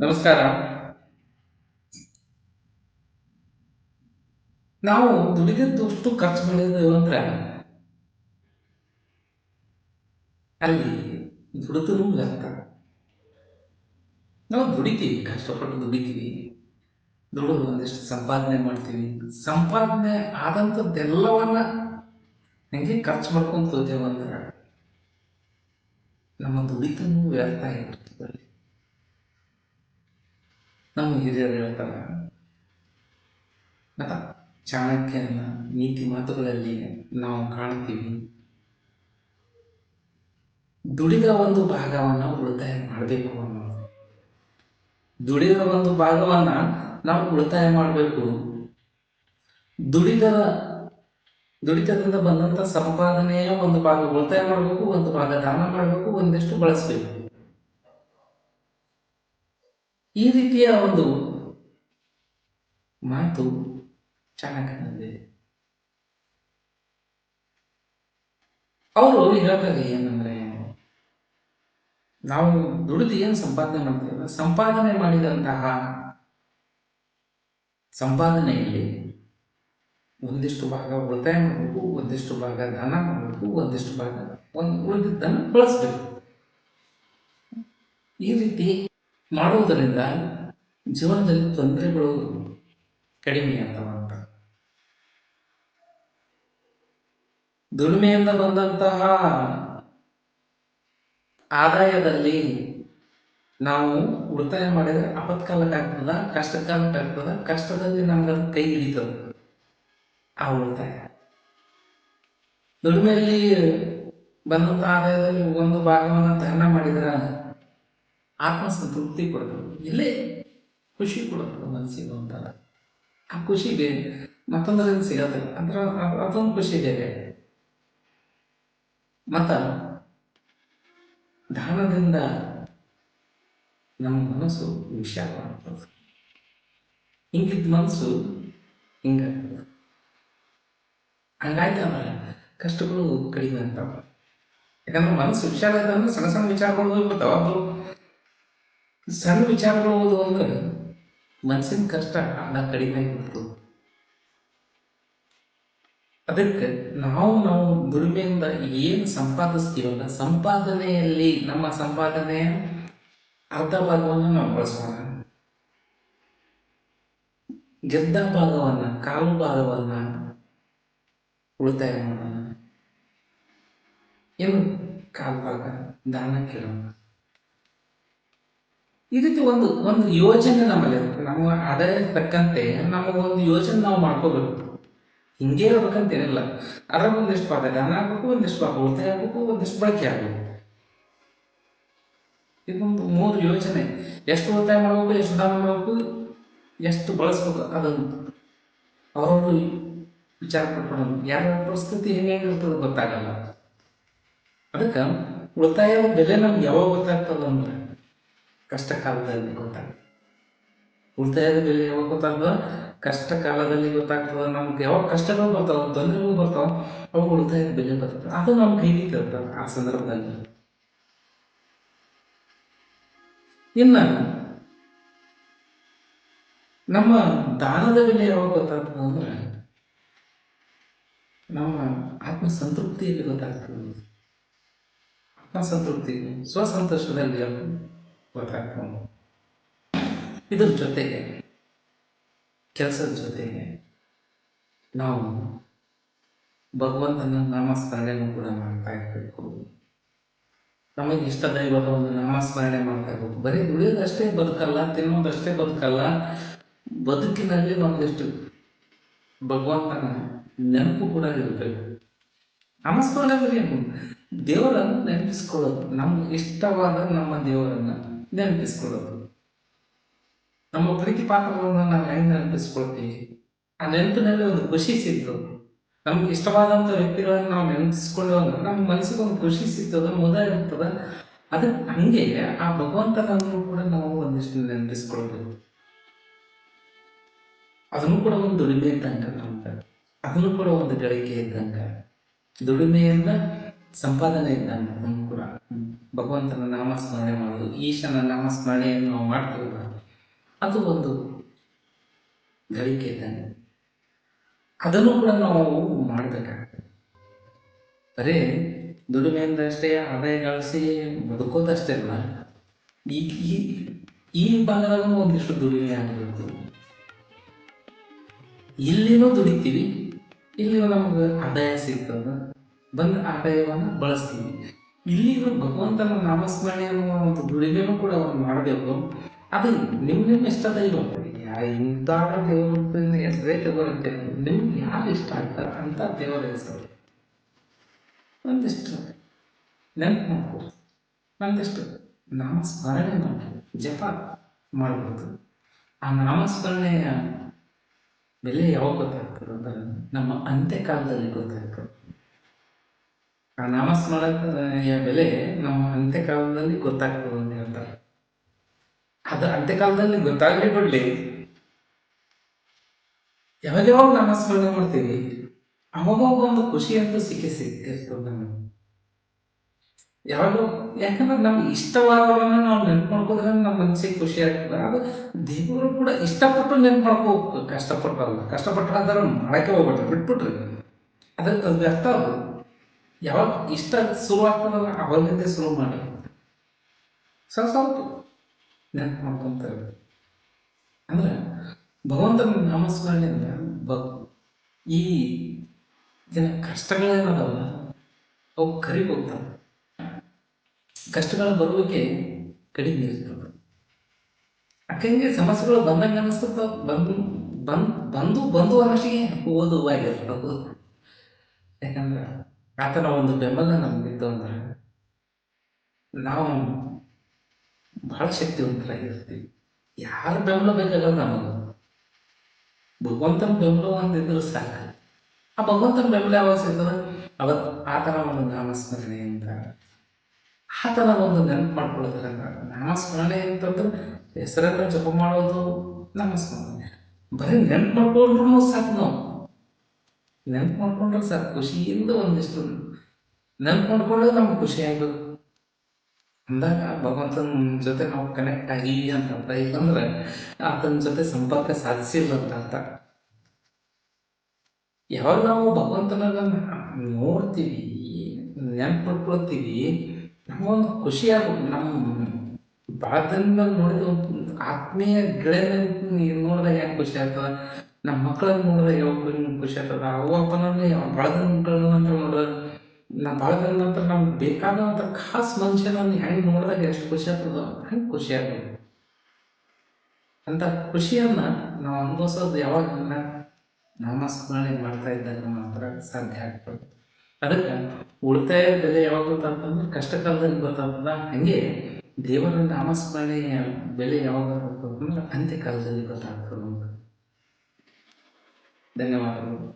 ನಮಸ್ಕಾರ. ನಾವು ದುಡಿದಷ್ಟು ಖರ್ಚು ಮಾಡಿದೆವು ಅಂದ್ರೆ ಅಲ್ಲಿ ದುಡಿದು ವ್ಯರ್ಥ ನಾವು ದುಡಿತೀವಿ, ಕಷ್ಟಪಟ್ಟು ದುಡಿತೀವಿ. ದುಡಿದು ಒಂದಿಷ್ಟು ಸಂಪಾದನೆ ಮಾಡ್ತೀವಿ. ಸಂಪಾದನೆ ಆದಂಥದ್ದೆಲ್ಲವನ್ನ ಹೆಂಗೆ ಖರ್ಚು ಮಾಡ್ಕೊಂತ ಹೋದೆವು ಅಂದ್ರೆ ನಮ್ಮ ದುಡಿತನೂ ವ್ಯರ್ಥ ಆಗಿರ್ತದೆ ನಮ್ಮ ಹಿರಿಯರು ಹೇಳ್ತಾರೆ, ಮತ ಚಾಣಕ್ಯನ ನೀತಿ ಮಾತುಗಳಲ್ಲಿ ನಾವು ಕಾಣ್ತೀವಿ. ದುಡಿದ ಒಂದು ಭಾಗವನ್ನು ಉಳಿತಾಯ ಮಾಡಬೇಕು ಅನ್ನೋದು. ದುಡಿದ ಒಂದು ಭಾಗವನ್ನ ನಾವು ಉಳಿತಾಯ ಮಾಡಬೇಕು. ದುಡಿದ ದುಡಿತದಿಂದ ಬಂದಂತ ಸಂಪಾದನೆಯ ಒಂದು ಭಾಗ ಉಳಿತಾಯ ಮಾಡಬೇಕು, ಒಂದು ಭಾಗ ದಾನ ಮಾಡಬೇಕು, ಒಂದಿಷ್ಟು ಬಳಸಬೇಕು. ಈ ರೀತಿಯ ಒಂದು ಮಾತು ಚಾಣಕ್ಯನಲ್ಲಿ ಅವರು ಹೇಳ್ತಾರೆ ಏನಂದ್ರೆ, ನಾವು ದುಡಿದು ಏನು ಸಂಪಾದನೆ ಮಾಡ್ತೇವೆ ಸಂಪಾದನೆ ಮಾಡಿದಂತಹ ಸಂಪಾದನೆಯಲ್ಲಿ ಒಂದಿಷ್ಟು ಭಾಗ ಉಳಿತಾಯ ಮಾಡಬೇಕು, ಒಂದಿಷ್ಟು ಭಾಗ ದಾನ ಮಾಡಬೇಕು, ಒಂದಿಷ್ಟು ಭಾಗ ಒಂದು ಉಳಿದಿದ್ದನ್ನು ಬಳಸಬೇಕು ಈ ರೀತಿ ಮಾಡುವುದರಿಂದ ಜೀವನದಲ್ಲಿ ತೊಂದರೆಗಳು ಕಡಿಮೆ ಅಂತ ದುಡಿಮೆಯಿಂದ ಬಂದಂತಹ ಆದಾಯದಲ್ಲಿ ನಾವು ಉಳಿತಾಯ ಮಾಡಿದರೆ ಅಪತ್ಕಾಲಕ್ಕೆ ಆಗ್ತದ ಕಷ್ಟಕಾಲಕ್ಕೆ ಆಗ್ತದ, ಕಷ್ಟದಲ್ಲಿ ನಮ್ಗೆ ಅದು ಕೈ ಹಿಡಿತದ ಆ ಉಳಿತಾಯ. ದುಡಿಮೆಯಲ್ಲಿ ಬಂದಂಥ ಆದಾಯದಲ್ಲಿ ಒಂದು ಭಾಗವನ್ನು ದಾನ ಮಾಡಿದ್ರೆ ಆತ್ಮಸಂತೃಪ್ತಿ ಕೊಡ್ತದೆ. ಇಲ್ಲೇ ಖುಷಿ ಕೊಡುತ್ತೆ ಮನಸ್ಸಿಗೆ ಒಂಥರ ಆ ಖುಷಿ ಬೇರೆ ಮತ್ತೊಂದರಿಂದ ಸಿಗೋದಿಲ್ಲ ಅಂದ್ರೆ ಅದೊಂದು ಖುಷಿ ಬೇರೆ. ಮತ್ತ ದಾನದಿಂದ ನಮ್ಮ ಮನಸ್ಸು ವಿಶಾಲವಾಗ್ತದೆ. ಹಿಂಗಿದ್ದ ಮನಸ್ಸು ಹಿಂಗಾಗ್ತದೆ. ಹಂಗಾಯ್ತು ಕಷ್ಟಗಳು ಕಡಿಮೆ ಅಂತಾವ ಯಾಕಂದ್ರೆ ಮನಸ್ಸು ವಿಶಾಲ ಅಂದ್ರೆ ಸಣ್ಣ ಸಣ್ಣ ವಿಚಾರಗಳು ಬರ್ತಾವ ಅದು ಸಣ್ಣ ವಿಚಾರಗಳು ಓದು ಅಂದ್ರೆ ಮನಸ್ಸಿನ ಕಷ್ಟ ಅಲ್ಲ ಕಡಿಮೆ ಆಗಿಬಿಡ್ತು. ಅದಕ್ಕೆ ನಾವು ನಾವು ದುಡಿಮೆಯಿಂದ ಏನು ಸಂಪಾದಿಸ್ತೀವಲ್ಲ, ಸಂಪಾದನೆಯಲ್ಲಿ ನಮ್ಮ ಸಂಪಾದನೆಯ ಅರ್ಧ ಭಾಗವನ್ನು ನಾವು ಬಳಸೋಣ. ಗೆದ್ದ ಭಾಗವನ್ನ, ಕಾಲು ಭಾಗವನ್ನ ಉಳಿತಾಯ ಮಾಡೋಣ. ಏನು ಕಾಲು ಭಾಗ ದಾನ ಕೇಳೋಣ. ರೀತಿ ಒಂದು ಒಂದು ಯೋಜನೆ ನಮ್ಮಲ್ಲಿ ನಮ್ಮ ಅದೇ ತಕ್ಕಂತೆ ನಮಗೆ ಒಂದು ಯೋಜನೆ ನಾವು ಮಾಡ್ಕೋಬೇಕು. ಹಿಂಗೆ ಇರ್ಬೇಕಂತೇನಿಲ್ಲ ಅದ್ರ ಒಂದಿಷ್ಟು ಭಾಗ ದಾನ ಆಗ್ಬೇಕು ಒಂದಿಷ್ಟು ಪಾಪ ಉಳಿತಾಯ ಆಗ್ಬೇಕು ಒಂದಿಷ್ಟು ಬಳಕೆ ಆಗ್ಬೇಕು. ಇದೊಂದು ಮೂರು ಯೋಜನೆ ಎಷ್ಟು ಉಳಿತಾಯ ಮಾಡ್ಬೇಕು, ಎಷ್ಟು ದಾನ ಮಾಡ್ಬೇಕು, ಎಷ್ಟು ಬಳಸ್ಬೇಕು ಅದನ್ನು ಅವರು ವಿಚಾರ ಪಡ್ಕೊಳ್ಳೋದು. ಯಾರ ಪರಿಸ್ಥಿತಿ ಹೆಂಗೆ ಇರ್ತದೆ ಗೊತ್ತಾಗಲ್ಲ. ಅದಕ್ಕೆ ಉಳಿತಾಯದ ಬೆಲೆ ನಮ್ಗೆ ಯಾವಾಗ ಗೊತ್ತಾಗ್ತದೆ ಅಂದ್ರೆ ಕಷ್ಟ ಕಾಲದಲ್ಲಿ ಗೊತ್ತಾಗ್ತದೆ. ಉಳಿತಾಯದ ಬೆಲೆ ಯಾವಾಗ ಗೊತ್ತಾಗ್ತದೆ ಕಷ್ಟ ಕಾಲದಲ್ಲಿ ಗೊತ್ತಾಗ್ತದೆ, ನಮ್ಗೆ ಯಾವಾಗ ಕಷ್ಟಗಳು ಬರ್ತಾವ, ತೊಂದರೆಗಳು ಬರ್ತಾವೆ, ಅವಾಗ ಉಳಿತಾಯದ ಬೆಲೆ ಬರ್ತದೆ. ಅದು ನಮ್ಮ ಕೈಲಿ ಇರ್ತದೆ ಆ ಸಂದರ್ಭದಲ್ಲಿ. ಇನ್ನು ನಮ್ಮ ದಾನದ ಬೆಲೆ ಯಾವಾಗ ಗೊತ್ತಾಗ್ತದೆ ಅಂದ್ರೆ ನಮ್ಮ ಆತ್ಮ ಆತ್ಮಸಂತೃಪ್ತಿ, ಸ್ವಸಂತೋಷದಲ್ಲಿ ಸ್ವಸಂತೋಷದಲ್ಲಿ ಗೊತ್ತಾಗ್ತದೆ. ಇದ್ರ ಜೊತೆಗೆ, ಕೆಲಸದ ಜೊತೆಗೆ ನಾವು ಭಗವಂತನ ನಾಮಸ್ಮರಣೆನೂ ಕೂಡ ಮಾಡ್ತಾ ಇರಬೇಕು. ನಮಗೆ ಇಷ್ಟ ದೈವದ ಒಂದು ನಾಮಸ್ಮರಣೆ ಮಾಡ್ತಾ ಇರಬೇಕು. ಬರೀ ದುಡಿಯೋದಷ್ಟೇ ಬದುಕಲ್ಲ, ತಿನ್ನೋದಷ್ಟೇ ಬದುಕಲ್ಲ, ಬದುಕಿನಲ್ಲಿ ಒಂದಿಷ್ಟು ಭಗವಂತನ ನೆನಪು ಕೂಡ ಇರಬೇಕು. ನಾಮಸ್ಮರಣೆ ಅಂದ್ರೆ ದೇವರನ್ನು ನೆನಪಿಸ್ಕೊಳ್ಳೋದು, ನಮ್ಗೆ ಇಷ್ಟವಾದ ನಮ್ಮ ದೇವರನ್ನ. ನೆನಪಿಸ್ಕೊಳ್ಳೋದು ನಮ್ಮ ಪ್ರೀತಿ ಪಾತ್ರಗಳನ್ನು ನಾವು ಹೆಂಗೆ ನೆನಪಿಸ್ಕೊಳ್ತೀವಿ ಆ ನೆನಪಿನಲ್ಲಿ ಒಂದು ಖುಷಿ ಸಿದ್ದು ನಮ್ಗೆ ಇಷ್ಟವಾದಂಥ ವ್ಯಕ್ತಿಗಳನ್ನು ನಾವು ನೆನಪಿಸ್ಕೊಳ್ಳುವಾಗ ನಮ್ಮ ಮನಸ್ಸಿಗೆ ಒಂದು ಖುಷಿ ಸಿಗ್ತದ ಮುದ ಇರ್ತದೆ ಅದು ಹಂಗೆ ಆ ಭಗವಂತನನ್ನು ಕೂಡ ನಾವು ಒಂದಿಷ್ಟು ನೆನಪಿಸ್ಕೊಳ್ಬೇಕು ಅದನ್ನು ಕೂಡ ಒಂದು ದುಡಿಮೆ ಇದ್ದಂಗ ನಮ್ಗೆ ಅದನ್ನು ಕೂಡ ಒಂದು ಗಳಿಕೆ ಇದ್ದಂಗೆ. ದುಡಿಮೆಯಿಂದ ಸಂಪಾದನೆ ಇದ್ದಂಗೆ. ಭಗವಂತನ ನಾಮಸ್ಮರಣೆ ಮಾಡೋದು ಈಶನ ನಾಮಸ್ಮರಣೆಯನ್ನು ನಾವು ಮಾಡ್ತೀವಲ್ಲ ಅದು ಒಂದು ಗಳಿಕೆ ಇದ್ದಂಗೆ ಅದನ್ನು ಕೂಡ ನಾವು ಮಾಡಬೇಕಾಗ್ತದೆ. ಬರೀ ದುಡಿಮೆಯಿಂದ ಅಷ್ಟೇ, ಆದಾಯ ಗಳಿಸಿ ಬದುಕೋದಷ್ಟೇ ಅಲ್ಲ, ಈ ಈ ಭಾಗದಲ್ಲೂ ಒಂದಿಷ್ಟು ದುಡಿಮೆ ಆಗಬೇಕು ಇಲ್ಲಿನೂ ದುಡಿತೀವಿ, ಇಲ್ಲಿನೂ ನಮ್ಗೆ ಆದಾಯ ಸಿಗ್ತದೆ. ಬಂದ ಆದಾಯವನ್ನು ಬಳಸ್ತೀವಿ. ಇಲ್ಲಿಗೂ ಭಗವಂತನ ನಾಮಸ್ಮರಣೆ ಅನ್ನುವ ಒಂದು ದುಡಿಮೆನೂ ಕೂಡ ಅವ್ರು ಮಾಡಬೇಕು ಅದು ನಿಮ್ಮ ನಿಮ್ಮ ಇಷ್ಟದ ಇಲ್ಲ ಇಂಥ ದೇವರು ಹೆಸರೇ ತಗೋರಂತೆ ನಿಮ್ಗೆ ಯಾರು ಇಷ್ಟ ಆಗ್ತಾರೆ ಅಂತ ದೇವರ ಹೆಸರು. ಒಂದಿಷ್ಟು ನೆನಪು ಮಾಡ್ಬೋದು ಒಂದಿಷ್ಟು ನಾಮಸ್ಮರಣೆ ಮಾಡ್ಬೋದು ಜಪ ಮಾಡ್ಬೋದು. ಆ ನಾಮಸ್ಮರಣೆಯ ಬೆಲೆ ಯಾವಾಗ ಗೊತ್ತಾಗ್ತದೆ? ಅಂದ್ರೆ ನಮ್ಮ ಅಂತ್ಯಕಾಲದಲ್ಲಿ ಗೊತ್ತಾಗ್ತದೆ. ಆ ನಾಮಸ್ಮರಣೆಯ ಬೆಲೆ ನಮ್ಮ ಅಂತ್ಯಕಾಲದಲ್ಲಿ ಗೊತ್ತಾಗ್ತದೆ ಅಂತ ಹೇಳ್ತಾರೆ. ಅದು ಅಂತ್ಯಕಾಲದಲ್ಲಿ ಗೊತ್ತಾಗಲಿ ಬಿಡಲಿ ಯಾವಾಗ ಯಾವಾಗ ನಾಮಸ್ಮರಣೆ ಮಾಡ್ತೀವಿ ಅವಾಗ ಒಂದು ಖುಷಿ ಅಂತೂ ಸಿಕ್ಕಿ ಸಿಕ್ಕಿರ್ತದೆ ನಮಗೆ. ಯಾವಾಗ ಯಾಕಂದ್ರೆ ನಮ್ಗೆ ಇಷ್ಟವಾದವನ್ನ ನಾವು ನೆನ್ಪು ನಮ್ಮ ಮನಸ್ಸಿಗೆ ಖುಷಿ ಆಗ್ತದೆ. ಅದು ದೇವರು ಕೂಡ ಇಷ್ಟಪಟ್ಟು ನೆನ್ಪು ಕಷ್ಟಪಟ್ಟಲ್ಲ ಕಷ್ಟಪಟ್ಟು ಅದನ್ನು ಮಾಡಕ್ಕೆ ಹೋಗ್ಬಿಟ್ರೆ ಬಿಟ್ಬಿಟ್ರಿ. ಅದಕ್ಕೆ ಅದು ವ್ಯರ್ಥ ಅದು ಯಾವಾಗ ಇಷ್ಟ ಶುರು ಆಗ್ತದಲ್ಲ ಅವಾಗಿಂದ ಶುರು ಮಾಡಿ. ಸ್ವಲ್ಪ ಸ್ವಲ್ಪ ನೆನಪು ಮಾಡ್ಕೊಂತ ಅಂದ್ರೆ ಭಗವಂತನ ನಾಮಸ್ಮರಣೆಯಿಂದ ಬ ಈ ಜನ ಕಷ್ಟಗಳೇನದಲ್ಲ ಅವು ಕರಿಗ್ ಹೋಗ್ತಾವೆ ಕಷ್ಟಗಳು ಬರುವಿಕೆ ಕಡಿಮೆ ಇರ್ತದೆ ಅಕ್ಕಂಗೆ ಸಮಸ್ಯೆಗಳು ಬಂದಂಗೆ ಅನಿಸ್ತದ ಬಂದು ಬಂದು ಬಂದು ಬಂದು ಅನ್ನೋಷ್ಟಿಗೆ ಓದುವಾಗಿರ್ತದೆ ಯಾಕಂದ್ರೆ ಆತನ ಒಂದು ಬೆಂಬಲ ನಮಗಿತ್ತು ಅಂದರೆ ನಾವು ಬಹಳ ಶಕ್ತಿವಂತರಾಗಿರ್ತೀವಿ. ಯಾರ ಬೆಂಬಲ ಬೇಕಾಗಲ್ಲ ನಮಗೆ. ಭಗವಂತನ ಬೆಂಬಲ ಒಂದಿದ್ರೆ ಸಾಕು. ಆ ಭಗವಂತನ ಬೆಂಬಲ ಯಾವಾಗ ಸಿಗ್ತದೆ? ಅವತ್ತು ಆತನ ಒಂದು ನಾಮಸ್ಮರಣೆಯಿಂದ. ಆತನ ಒಂದು ನೆನಪು ಮಾಡ್ಕೊಳ್ಳೋದ್ರಿಂದ ನಾಮಸ್ಮರಣೆ ಅಂತಂದ್ರೆ ಹೆಸರನ್ನು ಜಪ ಮಾಡೋದು ನಾಮಸ್ಮರಣೆ. ಬರೀ ನೆನ್ಪು ಮಾಡ್ಕೊಂಡ್ರು ಸಾಕು ನಾವು. ನೆನಪು ಮಾಡ್ಕೊಂಡ್ರೆ ಸಾಕು ಖುಷಿಯಿಂದ ಒಂದಿಷ್ಟು ನೆನ್ಪು ಮಾಡ್ಕೊಂಡ್ರೆ ನಮ್ಗೆ ಖುಷಿ ಆಗ್ಬೇಕು ಅಂದಾಗ ಭಗವಂತನ ಜೊತೆ ನಾವು ಕನೆಕ್ಟ್ ಆಗಿ ಅಂತ ಅರ್ಥ ಇಲ್ಲಂದ್ರೆ ಆತನ ಜೊತೆ ಸಂಪರ್ಕ ಸಾಧಿಸಿಲ್ಲ ಅಂತ. ಅರ್ಥ ಯಾವಾಗ ನಾವು ಭಗವಂತನ ನೋಡ್ತೀವಿ ನೆನ್ಪು ಮಾಡ್ಕೊಳ್ತೀವಿ ನಮಗೊಂದು ಖುಷಿ ಆಗ್ಬೇಕು ನಮ್ಮ ಬಾಧನ ನೋಡಿದ ಆತ್ಮೀಯ ಗೆಳೆಯನ ನೋಡಿದಾಗ ಯಾಕೆ ಖುಷಿ ಆಗ್ತದೆ? ನಮ್ಮ ಮಕ್ಕಳನ್ನ ನೋಡಿದಾಗ ಯಾವಾಗ ಖುಷಿ ಆಗ್ತದ, ಅವ್ವ ಅಪ್ಪನಲ್ಲಿ ಬಾಳದ ಮಕ್ಕಳನ್ನು ಅಂತ ನೋಡಿದಾಗ ನಾ ಭಾಳ ದಿನ ನಂತರ ನಮ್ಗೆ ಬೇಕಾದಂಥ ಖಾಸ್ ಮನುಷ್ಯನನ್ನು ಹೆಂಗೆ ನೋಡಿದಾಗ ಎಷ್ಟು ಖುಷಿ ಆಗ್ತದ ಹಂಗೆ ಖುಷಿ ಆಗ್ತದೆ. ಅಂತ ಖುಷಿಯನ್ನು ನಾವು ಅನುಭವಿಸೋದು ಯಾವಾಗ ನಾಮಸ್ಮರಣೆ ಮಾಡ್ತಾ ಇದ್ದಾಗ ಮಾತ್ರ ಸಾಧ್ಯ ಆಗ್ತದೆ. ಅದಕ್ಕೆ ಉಳಿತಾಯ ಬೆಲೆ ಯಾವಾಗ ಗೊತ್ತಾಗ್ತಂದ್ರೆ ಕಷ್ಟ ಕಾಲದಲ್ಲಿ ಗೊತ್ತಾಗ್ತದ ಹಾಗೆ ದೇವರ ನಾಮಸ್ಮರಣೆಯ ಬೆಲೆ ಯಾವಾಗ ಅಂದ್ರೆ ಅಂತ್ಯಕಾಲದಲ್ಲಿ ಗೊತ್ತಾಗ್ತದೆ 对嘛？